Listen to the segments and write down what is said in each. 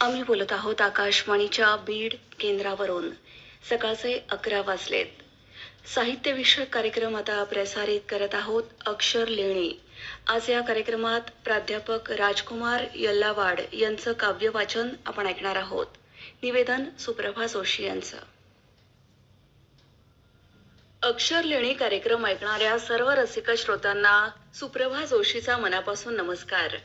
आम्ही बोलत आहोत आकाशवाणीच्या बीड केंद्रावरून. सकाळचे अकरा वाजलेत. साहित्यविषयक कार्यक्रम आता प्रसारित करत आहोत अक्षर लेणी. आज या कार्यक्रमात प्राध्यापक राजकुमार यल्लावाड यांचं काव्य वाचन आपण ऐकणार आहोत. निवेदन सुप्रभा जोशी यांचं. अक्षर लेणी कार्यक्रम ऐकणाऱ्या सर्व रसिक श्रोत्यांना सुप्रभा जोशीचा मनापासून नमस्कार.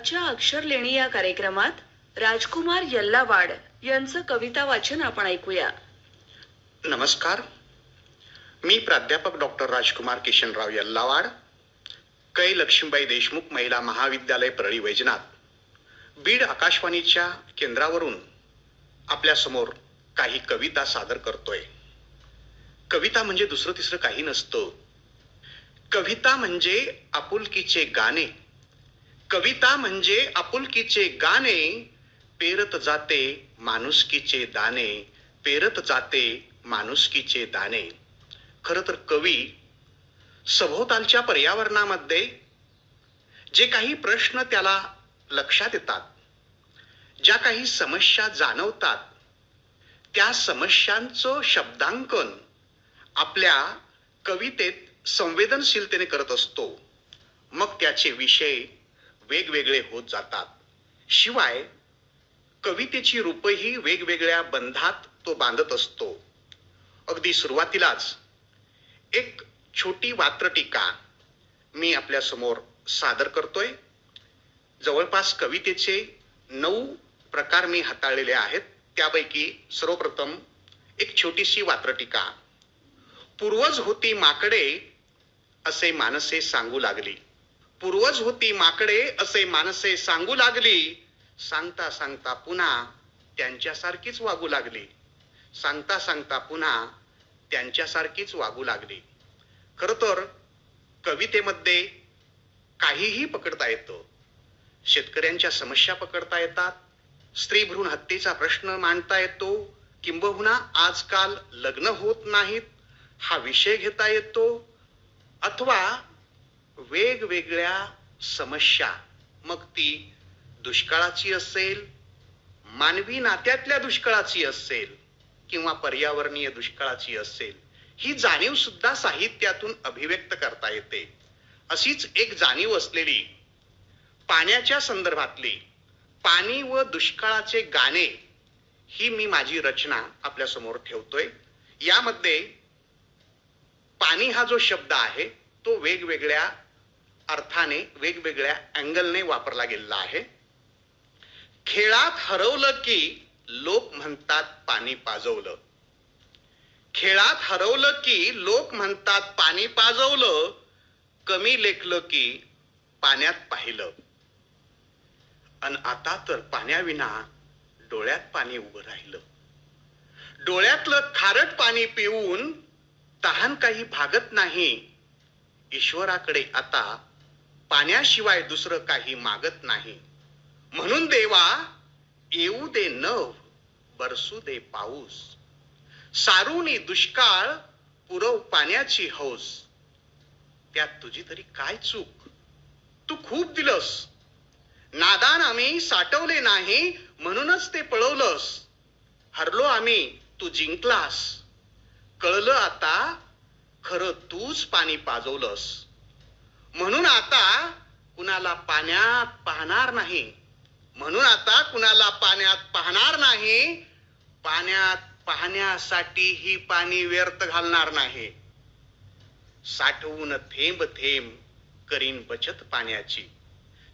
आजच्या अक्षर लेणी या कार्यक्रमात राजकुमार यल्लावाड यांचं कविता वाचन आपण ऐकूया. नमस्कार. मी प्राध्यापक डॉक्टर राजकुमार किशनराव यल्लावाड कै लक्ष्मीबाई देशमुख महिला महाविद्यालय परळी वैजनाथ बीड आकाशवाणीच्या केंद्रावरून आपल्यासमोर काही कविता सादर करतोय. कविता म्हणजे दुसरं तिसरं काही नसतं. कविता म्हणजे आपुलकीचे गाणे कविता म्हणजे आपुलकीचे गाणे पेरत जाते माणुसकीचे दाणे पेरत जाते माणुसकीचे दाणे. खर तर कवी सभोवतालच्या पर्यावरणामध्ये जे काही प्रश्न त्याला लक्षात येतात ज्या काही समस्या जाणवतात त्या समस्यांचं शब्दांकन आपल्या कवितेत संवेदनशीलतेने करत असतो. मग त्याचे विषय वेगवेगळे होत जातात. शिवाय कवितेची रूपही वेगवेगळ्या बंधात तो बांधत असतो. अगदी सुरुवातीलाच एक छोटी वात्रटीका मी आपल्यासमोर सादर करतोय. जवळपास कवितेचे नऊ प्रकार मी हाताळलेले आहेत. त्यापैकी सर्वप्रथम एक छोटीशी वात्रटीका पूर्वज होती माकडे असे मानसे सांगू लागली. पूर्वज होती माकडे असे माणसे सांगू लागली. सांगता सांगता पुन्हा त्यांच्यासारखीच वागू लागली. सांगता सांगता पुन्हा त्यांच्यासारखीच वागू लागली. खर तर कवितेमध्ये काहीही पकडता येतं. शेतकऱ्यांच्या समस्या पकडता येतात. स्त्री भ्रूण हत्येचा प्रश्न मांडता येतो. किंबहुना आजकाल लग्न होत नाहीत. हा विषय घेता येतो. अथवा वेगवेगळ्या समस्या. मग ती दुष्काळाची असेल मानवी नात्यातल्या दुष्काळाची असेल किंवा पर्यावरणीय दुष्काळाची असेल ही जाणीव सुद्धा साहित्यातून अभिव्यक्त करता येते. अशीच एक जाणीव असलेली पाण्याच्या संदर्भातली पाणी व दुष्काळाचे गाणे ही मी माझी रचना आपल्यासमोर ठेवतोय. यामध्ये पाणी हा जो शब्द आहे तो वेगवेगळ्या अर्थाने वेगवेगळ्या अँगलने वापरला गेलेला आहे. खेळात हरवलं की लोक म्हणतात पाणी पाजवलं. खेळात हरवलं की लोक म्हणतात पाणी पाजवलं कमी लेखलं की पाण्यात पाहिलं. अन आता तर पाण्याविना डोळ्यात पाणी उभं राहिलं. डोळ्यातलं खारट पाणी पिऊन तहान काही भागत नाही ईश्वराकडे आता पाण्याशिवाय दुसरं काही मागत नाही. म्हणून देवा येऊ दे नव बरसू दे पाऊस. सारूनी दुष्काळ पुरव पाण्याची हौस. त्यात तुझी तरी काय चूक? तू खूप दिलस. नादान आम्ही साठवले नाही म्हणूनच ते पळवलंस. हरलो आम्ही तू जिंकलास. कळलं आता खरं तूच पाणी पाजवलंस. म्हणून आता कुणाला पाण्यात पाहणार नाही. म्हणून आता कुणाला पाण्यात पाहणार नाही. पाण्यात पाहण्यासाठी ही पाणी व्यर्थ घालणार नाही. साठवून थेंब थेंब करीन बचत पाण्याची.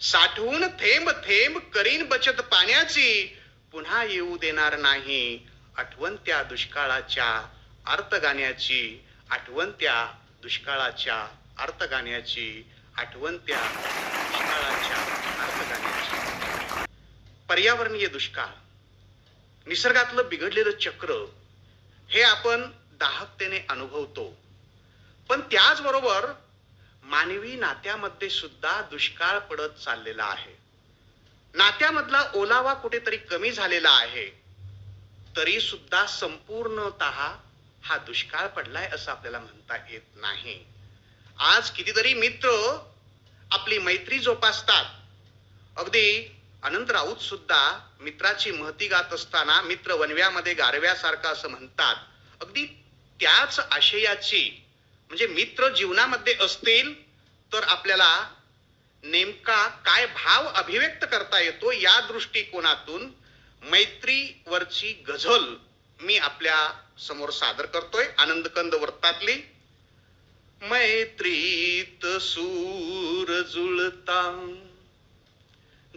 साठवून थेंब थेंब करीन बचत पाण्याची. पुन्हा येऊ देणार नाही आठवण त्या दुष्काळाच्या अर्थ गाण्याची आठवण त्या दुष्काळाच्या अर्थगाण्याची आठवण त्या दुष्काळाच्या अर्थगाण्याची. पर्यावरणीय दुष्काळ. निसर्गातलं बिघडलेलं चक्र हे आपण दाहकतेने अनुभवतो. पण त्याचबरोबर मानवी नात्यामध्ये सुद्धा दुष्काळ पडत चाललेला आहे. नात्यामधला ओलावा कुठेतरी कमी झालेला आहे. तरी सुद्धा संपूर्णतः हा दुष्काळ पडलाय असं आपल्याला म्हणता येत नाही. आज कितीतरी मित्र आपली मैत्री जोपासतात. अगदी अनंत राऊत सुद्धा मित्राची महती गात असताना मित्र वनव्यामध्ये गारव्यासारखा असं म्हणतात. अगदी त्याच आशयाची म्हणजे मित्र जीवनामध्ये असतील तर आपल्याला नेमका काय भाव अभिव्यक्त करता येतो या दृष्टिकोनातून मैत्रीवरची गझल मी आपल्यासमोर सादर करतोय. आनंदकंद वृत्तातली. मैत्रीत सूर जुळता.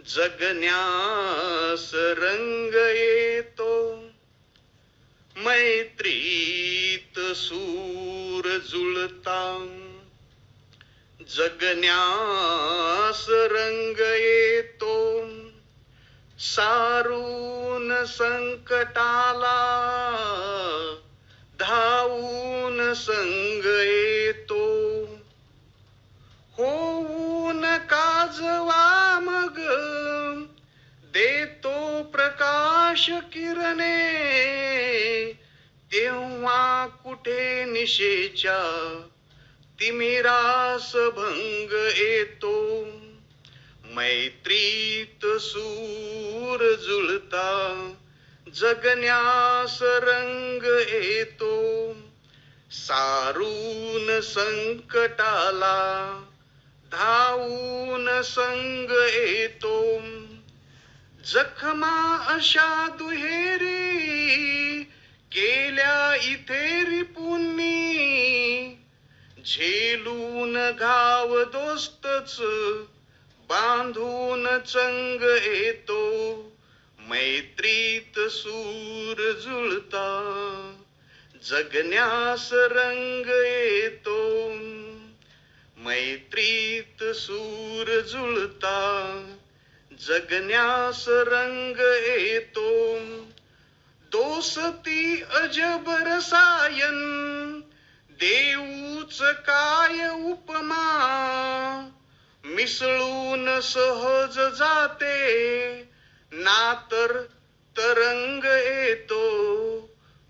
जगण्यास रंग येतो. मैत्रीत सूर जुळता. जगण्यास रंग येतो. सारू संकटाला धावून संग येतो. होऊन काजवा मग देतो प्रकाश किरणे. तेव्हा कुठे निशेच्या तिमिरास भंग येतो. मैत्रीत सूर जुळता जगण्यास रंग येतो. सारून संकटाला धावून संग येतो. जखमा अशा दुहेरी केल्या इथे रिपुनी झेलून घाव दोस्तच बांधून चंग येतो मैत्रीत सूर जुळता. जगण्यास रंग येतो मैत्रीत सूर जुळता. जगण्यास रंग येतो दोस्ती अजबर सायन. देऊच काय उपमा मिसळून सहज जाते. ना तर तरंग येतो.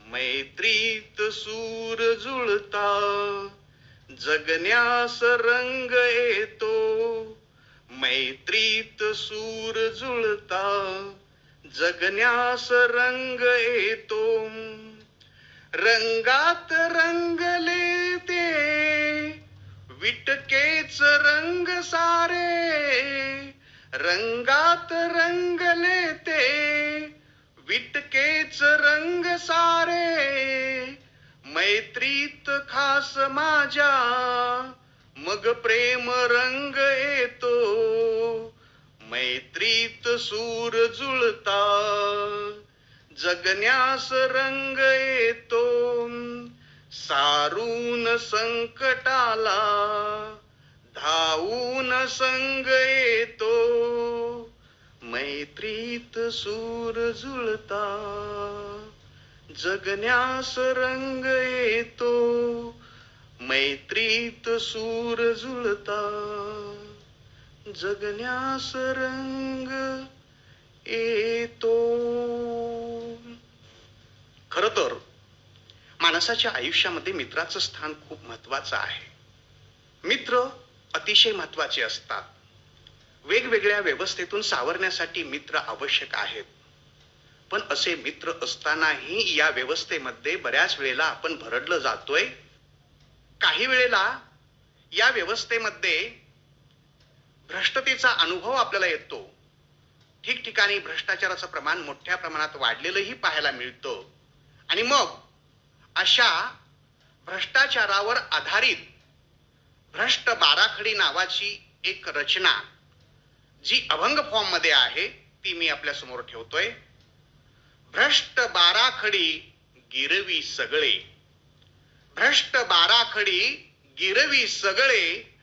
मैत्रीत सूर जुळता. जगण्यास रंग येतो. मैत्रीत सूर जुळता. जगण्यास रंग येतो. रंगात रंगले विटकेच रंग सारे रंगात रंगले ते विटकेच रंग सारे मैत्रीत खास माझ्या मग प्रेम रंग येतो. मैत्रीत सूर जुळता जगण्यास रंग येतो. सारून संकटाला धावून संग येतो. मैत्रीत सूर जुळता जगण्यास रंग येतो. मैत्रीत सूर जुळता जगण्यास रंग येतो. खर तर माणसाच्या आयुष्यामध्ये मित्राचं स्थान खूप महत्वाचं आहे. मित्र अतिशय महत्त्वाचे असतात. वेगवेगळ्या व्यवस्थेतून सावरण्यासाठी मित्र आवश्यक आहेत. पण असे मित्र असतानाही या व्यवस्थेमध्ये बऱ्याच वेळेला आपण भरडलं जातोय. काही वेळेला या व्यवस्थेमध्ये भ्रष्टतेचा अनुभव आपल्याला येतो. ठिकठिकाणी भ्रष्टाचाराचं प्रमाण मोठ्या प्रमाणात वाढलेलंही पाहायला मिळतं. आणि मग अशा भ्रष्टाचारावर आधारित भ्रष्ट बाराखडी नावाची एक रचना जी अभंग फॉर्ममध्ये आहे ती मी आपल्यासमोर ठेवतोय. भ्रष्ट बाराखडी गिरवी सगळे. भ्रष्ट बाराखडी गिरवी सगळे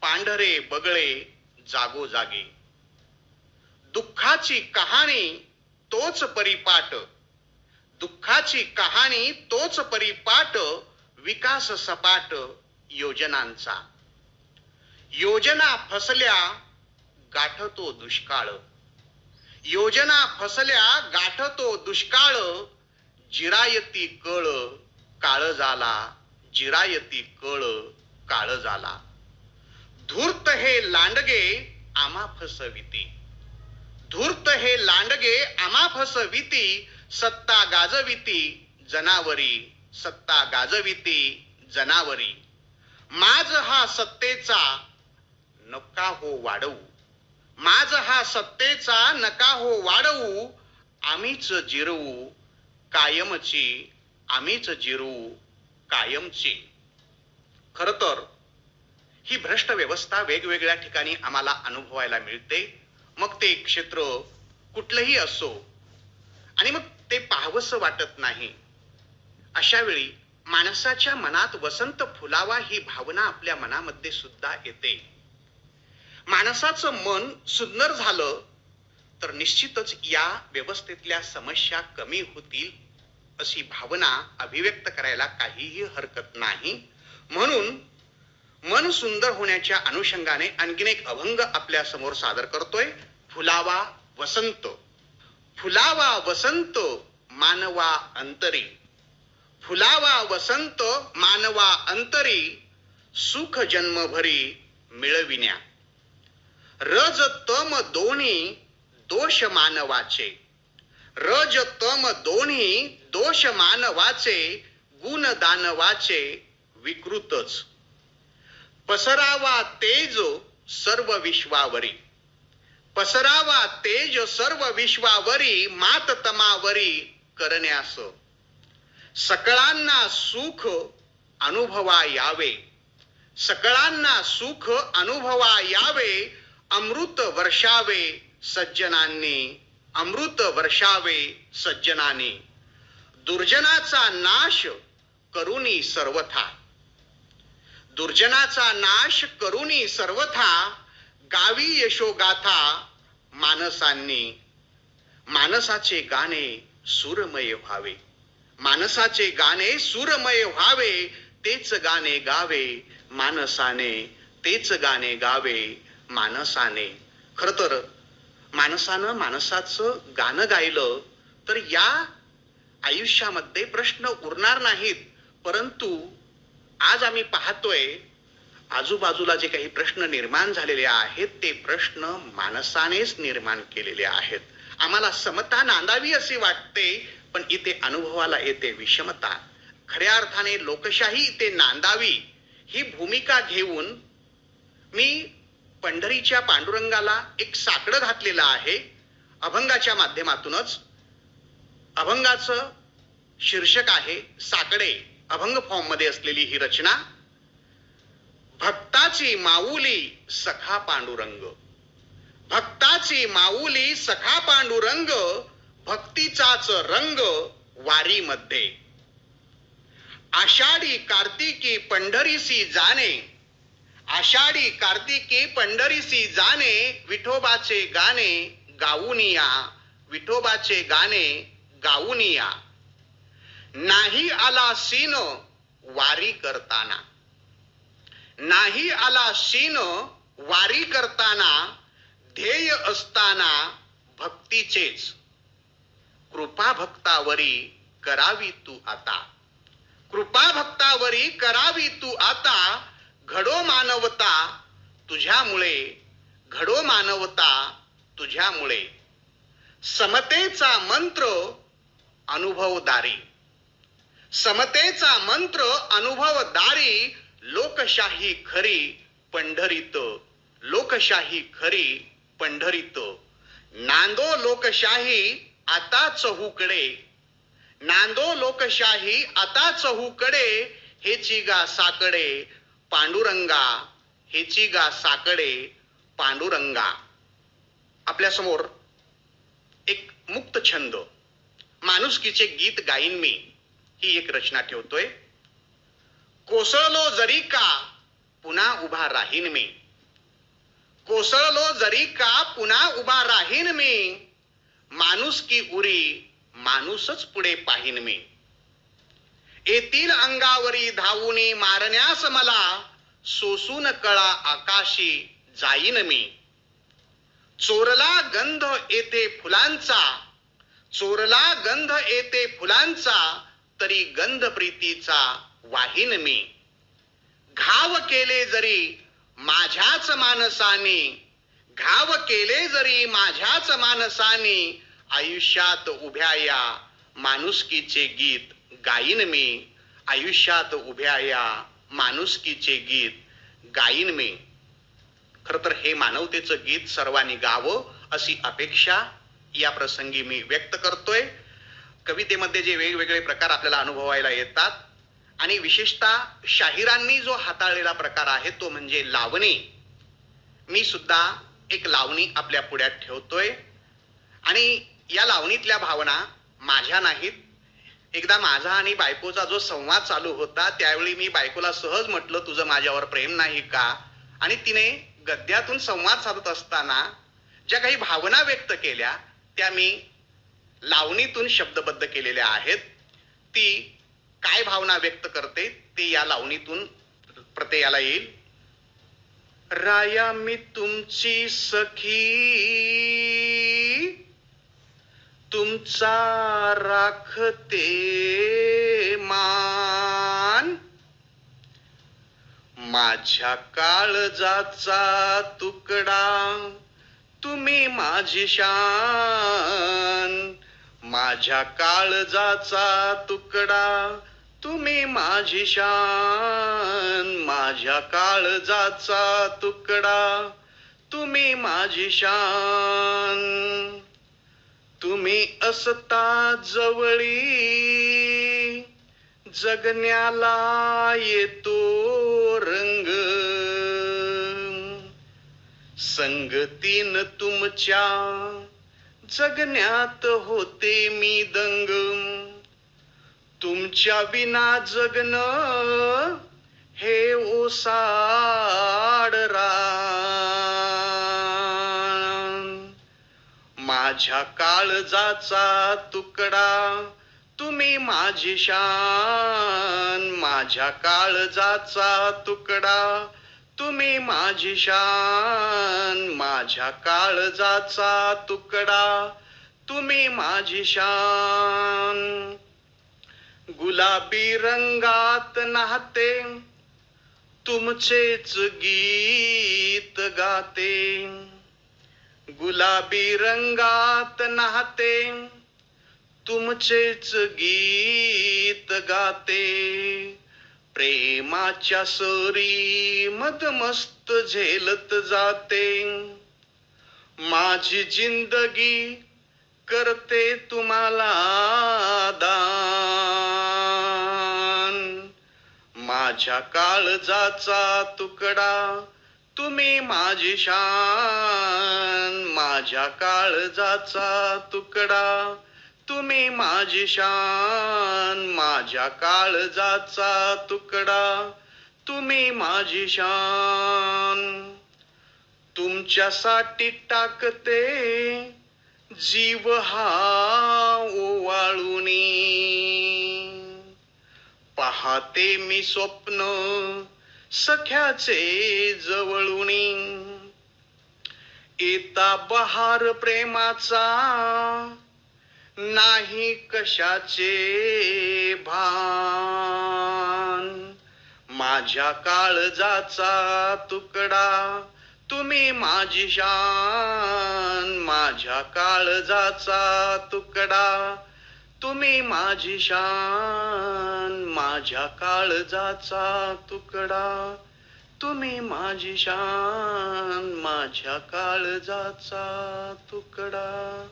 पांढरे बगळे जागोजागे. दुःखाची कहाणी तोच परिपाट दुःखाची कहाणी तोच परिपाट विकास सपाट योजनांचा. योजना फसल्या गाठतो दुष्काळ. योजना फसल्या गाठतो दुष्काळ जिरायती कळ काळ झाला जिरायती कळ काळ झाला धूर्त हे लांडगे आमा फसविती. धूर्त हे लांडगे आमा फसविती सत्ता गाजविती जनावरी सत्ता गाजविती जनावरी. माझ हा सत्तेचा नका हो वाढवू. माझ हा सत्तेचा नका हो वाढवू. आम्हीच जिरवू कायमची आम्हीच जिरवू कायमची. खर तर ही भ्रष्ट व्यवस्था वेगवेगळ्या ठिकाणी आम्हाला अनुभवायला मिळते. मग ते क्षेत्र कुठलंही असो. आणि मग ते पाहावंसं वाटत नाही. अशा वेळी माणसाच्या मनात वसंत फुलावा ही भावना आपल्या मनामध्ये सुद्धा येते. माणसाचं मन सुंदर झालं तर निश्चितच या व्यवस्थेतल्या समस्या कमी होतील अशी भावना अभिव्यक्त करायला काहीही हरकत नाही. म्हणून मन सुंदर होण्याच्या अनुषंगाने आणखीन एक अभंग आपल्यासमोर सादर करतोय फुलावा वसंत. फुलावा वसंत मानवा अंतरी. फुलावा वसंत मानवा अंतरी सुख जन्मभरी मिळविण्या. रज तम दोन्ही दोष मानवाचे. रज तम दोन्ही दोष मानवाचे गुण दानवाचे विकृतच. पसरावा तेज सर्व विश्वावरी. पसरावा तेज सर्व विश्वावरी मात तमावरी करण्यास सकळांना सुख अनुभवा यावे. सकळांना सुख अनुभवा यावे अमृत वर्षावे सज्जनांनी अमृत वर्षावे सज्जनाने. दुर्जनाचा नाश करुणी सर्वथा. दुर्जनाचा नाश करुणी सर्वथा गावी यशोगाथा मानसांनी. मानसाचे गाणे सुरमय व्हावे. मानसाचे गाणे सुरमय व्हावे. तेच गाणे गावे. मानसाने तेच गाणे गावे. मानसाने. खर तर माणसानं माणसाचं गाणं गायलं तर या आयुष्यामध्ये प्रश्न उरणार नाहीत. परंतु आज आम्ही पाहतोय आजूबाजूला जे काही प्रश्न निर्माण झालेले आहेत ते प्रश्न माणसानेच निर्माण केलेले आहेत. आम्हाला समता नांदावी असे वाटते पण इथे अनुभवाला येते विषमता. खऱ्या अर्थाने लोकशाही इथे नांदावी. ही भूमिका घेऊन मी पंढरीच्या पांडुरंगाला एक साकडं घातलेलं आहे. अभंगाच्या माध्यमातूनच. अभंगाचं शीर्षक आहे साकडे. अभंग फॉर्ममध्ये असलेली ही रचना. भक्ताची माऊली सखा पांडुरंग. भक्ताची माऊली सखा पांडुरंग भक्तीचाच रंग वारीमध्ये. आषाढी कार्तिकी पंढरीसी जाणे आषाढी कार्तिकी पंढरीसी जाणे विठोबाचे गाणे गाऊनिया विठोबाचे गाणे गाऊनिया नाही आला सीन वारी करताना. नाही आला शीन वारी करताना ध्येय असताना भक्तीचेच. कृपा भक्तावरी करावी तू आता. कृपा भक्तावरी करावी तू आता घडो मानवता तुझ्यामुळे घडो मानवता तुझ्यामुळे. समतेचा मंत्र अनुभवदारी. समतेचा मंत्र अनुभवदारी लोकशाही खरी पंढरीत लोकशाही खरी पंढरीत. नांदो लोकशाही आता चहूकडे. नांदो लोकशाही आता चहूकडे हेची गा साकडे. पांडुरंगा हेची गा साकडे. पांडुरंगा. आपल्यासमोर एक मुक्त छंद. माणुसकीचे गीत गाईन मी. ही एक रचना ठेवतोय. कोसळलो जरी का पुन्हा उभा राहीन मी. कोसळलो जरी का पुन्हा उभा राहीन मी. माणूस की उरी माणूसच पुढे पाहीन मी. येतील अंगावरी धावूनी मारण्यास मला सोसून कळा आकाशी जाईन मी. चोरला गंध येते फुलांचा चोरला गंध येते फुलांचा तरी गंध प्रीतीचा वाहीन मी. घाव केले जरी माझ्याच माणसानी घाव केले जरी माझ्याच माणसानी आयुष्यात उभ्या या माणुसकीचे गीत गाईन मी. आयुष्यात उभ्या या माणुसकीचे गीत गाईन मी. खर तर हे मानवतेचं गीत सर्वांनी गावं अशी अपेक्षा या प्रसंगी मी व्यक्त करतोय. कवितेमध्ये जे वेगवेगळे प्रकार आपल्याला अनुभवायला येतात आणि विशेषतः शाहिरांनी जो हाताळलेला प्रकार आहे तो म्हणजे लावणी. मी सुद्धा एक लावणी आपल्या पुढ्यात ठेवतोय. आणि या लावणीतल्या भावना माझ्या नाहीत. एकदा माझा आणि बायकोचा जो संवाद चालू होता त्यावेळी मी बायकोला सहज म्हटलं तुझं माझ्यावर प्रेम नाही का? आणि तिने गद्यातून संवाद साधत असताना ज्या काही भावना व्यक्त केल्या त्या मी लावणीतून शब्दबद्ध केलेल्या आहेत. ती काय भावना व्यक्त करते ते या लावणीतून प्रत्ययाला येईल. राया मी तुमची सखी तुमचा राखते मान. माझ्या काळजाचा तुकडा तुम्ही माझी शान. माझ्या काळजाचा तुकडा तुम्ही माझी शान. माझ्या काळजाचा तुकडा तुम्ही माझी शान. तुम्ही असता जवळी जगण्याला येतो रंग. संगतीन तुमच्या जगण्यात होते मी दंग. तुमच्या विना जगन हे ओसाडरा माझ्या काळजाचा तुकडा तुम्ही माझी शान. माझ्या काळजाचा तुकडा तुम्ही माझी शान माझ्या काळजाचा तुकडा. तुम्ही माझी शान. गुलाबी रंगात नाहते तुमचेच गीत गाते. गुलाबी रंगात नाहते तुमचेच गीत गाते. प्रेमाच्या सरी मदमस्त झेलत जाते. माझी जिंदगी करते तुम्हाला दान. माझ्या काळजाचा तुकडा तुम्ही माझी शान. माझ्या काळजाचा तुकडा तुम्ही माझी शान माझ्या काळजाचा तुकडा. तुम्ही माझी शान. तुमच्यासाठी टाकते जीव हा ओवाळूनी. पाहते मी स्वप्न सख्याचे जवळुनी. येता बहार प्रेमाचा नाही कशाचे भान. माझ्या काळजाचा तुकडा तुम्ही माझी शान. माझ्या काळजाचा तुकडा तुम्ही माझी शान. माझ्या काळजाचा तुकडा तुम्ही माझी शान. माझ्या काळजाचा तुकडा.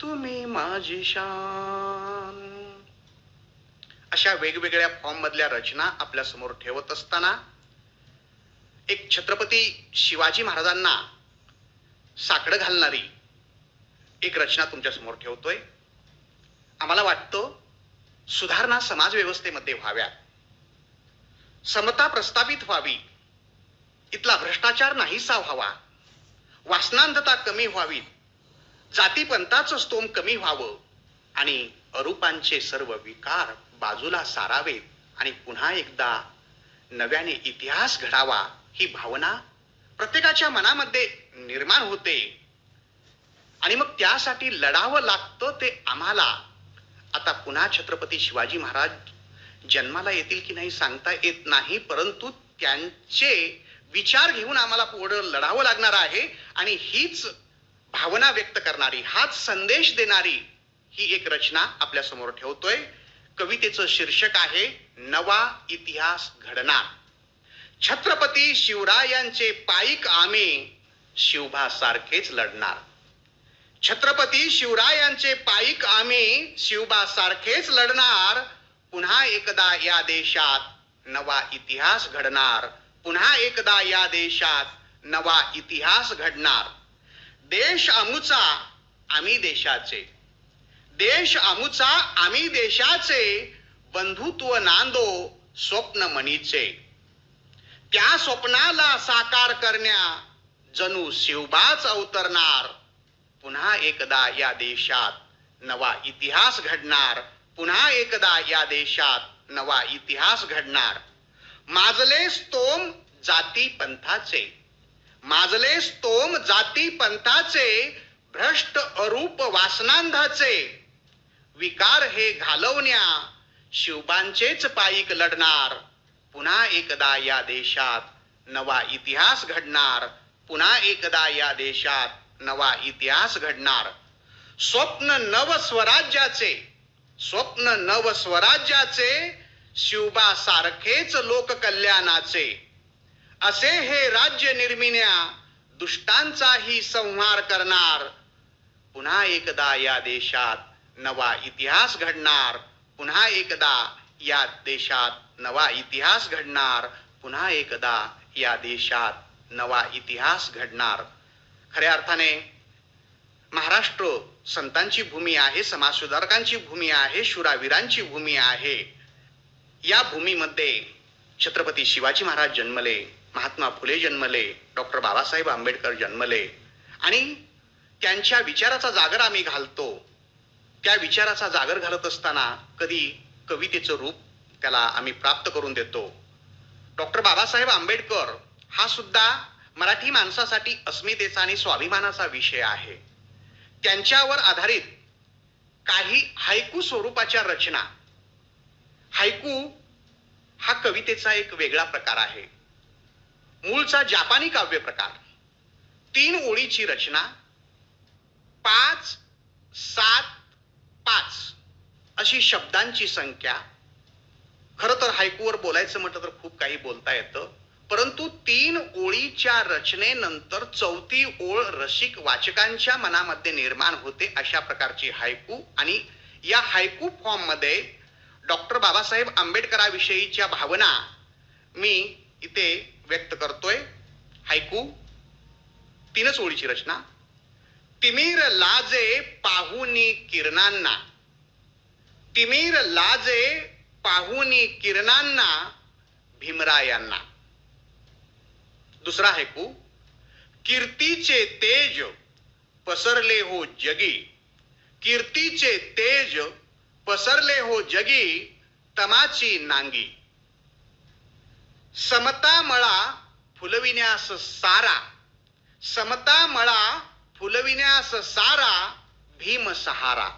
तुम्ही माझी शान. अशा वेगवेगळ्या फॉर्म मधल्या रचना आपल्यासमोर ठेवत असताना एक छत्रपती शिवाजी महाराजांना साकडं घालणारी एक रचना तुमच्यासमोर ठेवतोय. आम्हाला वाटतं सुधारणा समाज व्यवस्थेमध्ये व्हाव्या समता प्रस्थापित व्हावी. इथला भ्रष्टाचार नाहीसा व्हावा. वासनांधता कमी व्हावी जातीपंथाचं स्तोम कमी व्हावं आणि अरूपांचे सर्व विकार बाजूला सारावेत आणि पुन्हा एकदा नव्याने इतिहास घडावा ही भावना प्रत्येकाच्या मनामध्ये निर्माण होते. आणि मग त्यासाठी लढावं लागतं ते आम्हाला. आता पुन्हा छत्रपती शिवाजी महाराज जन्माला येतील की नाही सांगता येत नाही परंतु त्यांचे विचार घेऊन आम्हाला पुढं लढावं लागणार आहे आणि हीच भावना व्यक्त करणारी हाच संदेश देणारी ही एक रचना आपल्यासमोर ठेवतोय. कवितेचं शीर्षक आहे नवा इतिहास घडणार. छत्रपती शिवरायांचे पाईक आम्ही शिवभा सारखेच लढणार. छत्रपती शिवरायांचे पाईक आम्ही शिवबा सारखेच लढणार. पुन्हा एकदा या देशात नवा इतिहास घडणार. पुन्हा एकदा या देशात नवा इतिहास घडणार. देश आमुचा आम्ही देशाचे. देश आमुचा आम्ही देशाचे. बंधुत्व नांदो स्वप्न मनीचे. त्या स्वप्नाला साकार करण्या जणू शिवबाच अवतरणार. पुन्हा एकदा या देशात नवा इतिहास घडणार. पुन्हा एकदा या देशात नवा इतिहास घडणार. माजले स्तोम जाती पंथाचे माजले स्तोम जाती पंथाचे भ्रष्ट अरूप वासनांधाचे. विकार हे घालवण्या शिवबांचेच पायिक लढणार. पुन्हा एकदा या देशात नवा इतिहास घडणार. पुन्हा एकदा या देशात नवा इतिहास घडणार. स्वप्न नव स्वराज्याचे स्वप्न नव स्वराज्याचे शिवबा सारखेच लोककल्याणाचे. असे हे राज्य निर्मिण्या दुष्टांचाही संहार करणार. पुन्हा एकदा या देशात नवा इतिहास घडणार. पुन्हा एकदा या देशात नवा इतिहास घडणार. पुन्हा एकदा या देशात नवा इतिहास घडणार. खऱ्या अर्थाने महाराष्ट्र संतांची भूमी आहे समाजसुधारकांची भूमी आहे शुरावीरांची भूमी आहे. या भूमीमध्ये छत्रपती शिवाजी महाराज जन्मले. महात्मा फुले जन्मले डॉक्टर बाबासाहेब आंबेडकर जन्मले. आणि त्यांच्या विचाराचा जागर आम्ही घालतो. त्या विचाराचा जागर घालत असताना कधी कवितेचं रूप त्याला आम्ही प्राप्त करून देतो. डॉक्टर बाबासाहेब आंबेडकर हा सुद्धा मराठी माणसासाठी अस्मितेचा आणि स्वाभिमानाचा विषय आहे. त्यांच्यावर आधारित काही हायकू स्वरूपाच्या रचना. हायकू हा कवितेचा एक वेगळा प्रकार आहे. मूळचा जापानी काव्य प्रकार. तीन ओळीची रचना पाच सात पाच अशी शब्दांची संख्या. खर तर हायकूवर बोलायचं म्हटलं तर खूप काही बोलता येतं परंतु तीन ओळीच्या रचनेनंतर चौथी ओळ रसिक वाचकांच्या मनामध्ये निर्माण होते अशा प्रकारची हायकू आणि या हायकू फॉर्ममध्ये डॉक्टर बाबासाहेब आंबेडकराविषयीच्या भावना मी इथे व्यक्त करतोय हायकू. तीनच ओळीची रचना. तिमीर लाजे पाहुनी किरणांना. तिमीर लाजे पाहुनी किरणांना भीमरायांना दुसरा हेकू कीर्तीचे तेज पसरले हो जगी. कीर्तीचे तेज पसरले हो जगी तमाची नांगी. समता मळा फुलविण्यास सारा. समता मळा फुलविण्यास सारा भीम सहारा.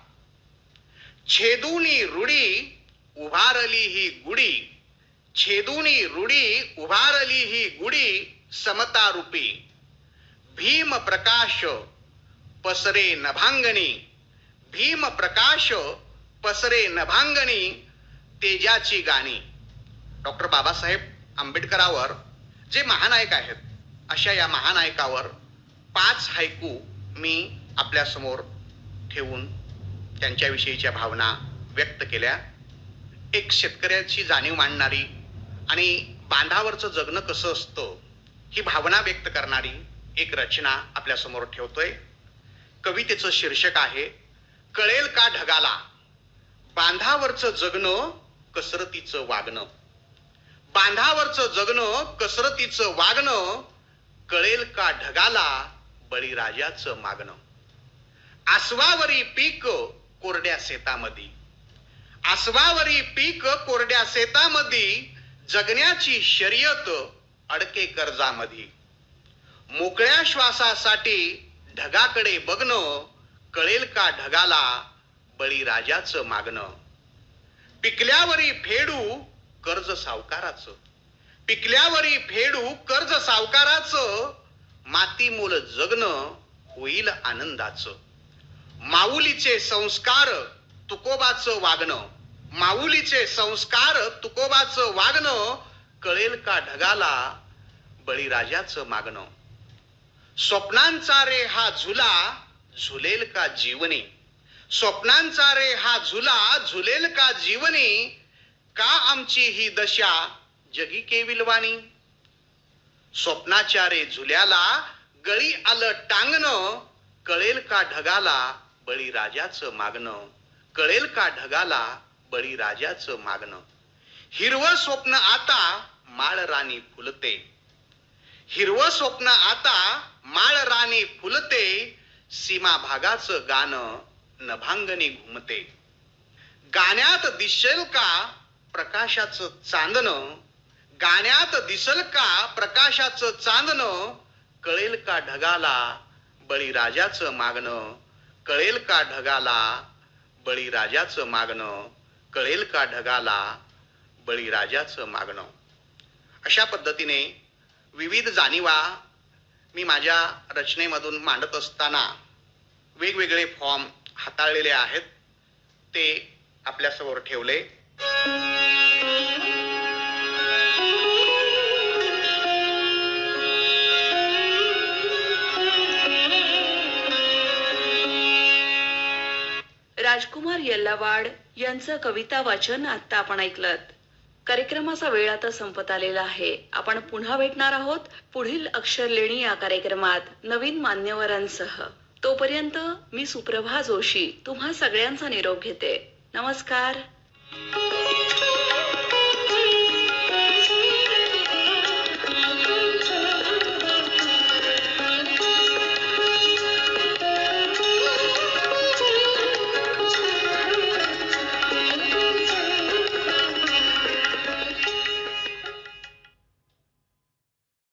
छेदुनी रुडी उभारली ही गुडी छेदुनी रुडी उभारली ही गुडी समता रूपी भीम प्रकाश पसरे नभांगणी भीम प्रकाश पसरे नभांगणी तेजाची गाणी. डॉक्टर बाबासाहेब आंबेडकरावर जे महानायक आहेत अशा या महानायकावर पाच हायकू मी आपल्यासमोर ठेवून त्यांच्याविषयीच्या भावना व्यक्त केल्या. एक शेतकऱ्याची जाणीव मांडणारी आणि बांधावरचं जगणं कसं असतं ही भावना व्यक्त करणारी एक रचना आपल्यासमोर ठेवतोय. कवितेचं शीर्षक आहे कळेल का ढगाला? बांधावरचं जगणं कसरतीचं वागणं. बांधावरचं जगणं कसरतीचं वागणं कळेल का ढगाला बळीराजाचं मागणं? आसवावरी पीक कोरड्या शेतामध्ये आसवावरी पीक कोरड्या शेतामध्ये जगण्याची शर्यत अडके कर्जामधी. मोकळ्या श्वासासाठी ढगाकडे बघणं कळेल का ढगाला बळीराजाचं मागणं? पिकल्यावरी फेडू कर्ज सावकाराचं. पिकल्यावरी फेडू कर्ज सावकाराचं. माती मोल जगणं होईल आनंदाचं. माऊलीचे संस्कार तुकोबाचं वागणं. माऊलीचे संस्कार तुकोबाचं वागणं कळेल का ढगाला बळीराजाचं मागणं. स्वप्नांचा रे हा झुला झुलेल का जीवनी. स्वप्नांचा रे हा झुला झुलेल का जीवनी. का आमची ही दशा? जगी केविलवाणी. स्वप्नाच्या रे झुल्याला गळी आलं टांगणं कळेल का ढगाला बळीराजाचं मागणं? कळेल का ढगाला बळीराजाचं मागणं? हिरवं स्वप्न आता माळ राणी फुलते. हिरवं स्वप्न आता माळ राणी फुलते सीमा भागाचं गाणं नभांगणी घुमते. गाण्यात दिसेल का प्रकाशाचं चांदणं गाण्यात दिसल का प्रकाशाचं चांदणं कळेल का ढगाला बळीराजाचं मागणं कळेल का ढगाला बळीराजाचं मागणं कळेल का ढगाला बळीराजाचं मागणं. अशा पद्धतीने विविध जाणीवा मी माझ्या रचनेमधून मांडत असताना वेगवेगळे फॉर्म हाताळलेले आहेत. ते आपल्यासमोर ठेवले. राजकुमार यल्लावाड यांचं कविता वाचन आता आपण ऐकलं कार्यक्रमाचा वेळ आता संपत आलेला आहे. आपण पुन्हा भेटणार आहोत पुढील अक्षर लेणी या कार्यक्रमात नवीन मान्यवरांसह. तोपर्यंत मी सुप्रभा जोशी तुम्हा सगळ्यांचा निरोप घेते. नमस्कार.